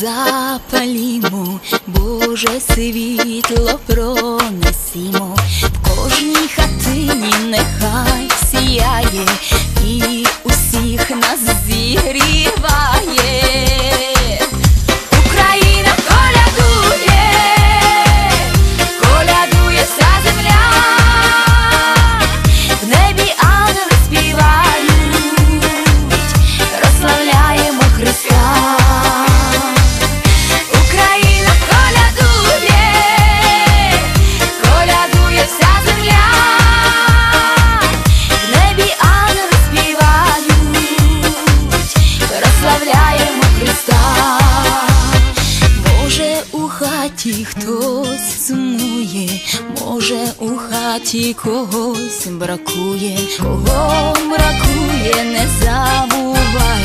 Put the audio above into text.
запалімо, Боже світло пронесімо, в кожній хатині хаті хтось сумує, може, у хаті когось бракує, кого бракує, не забувай.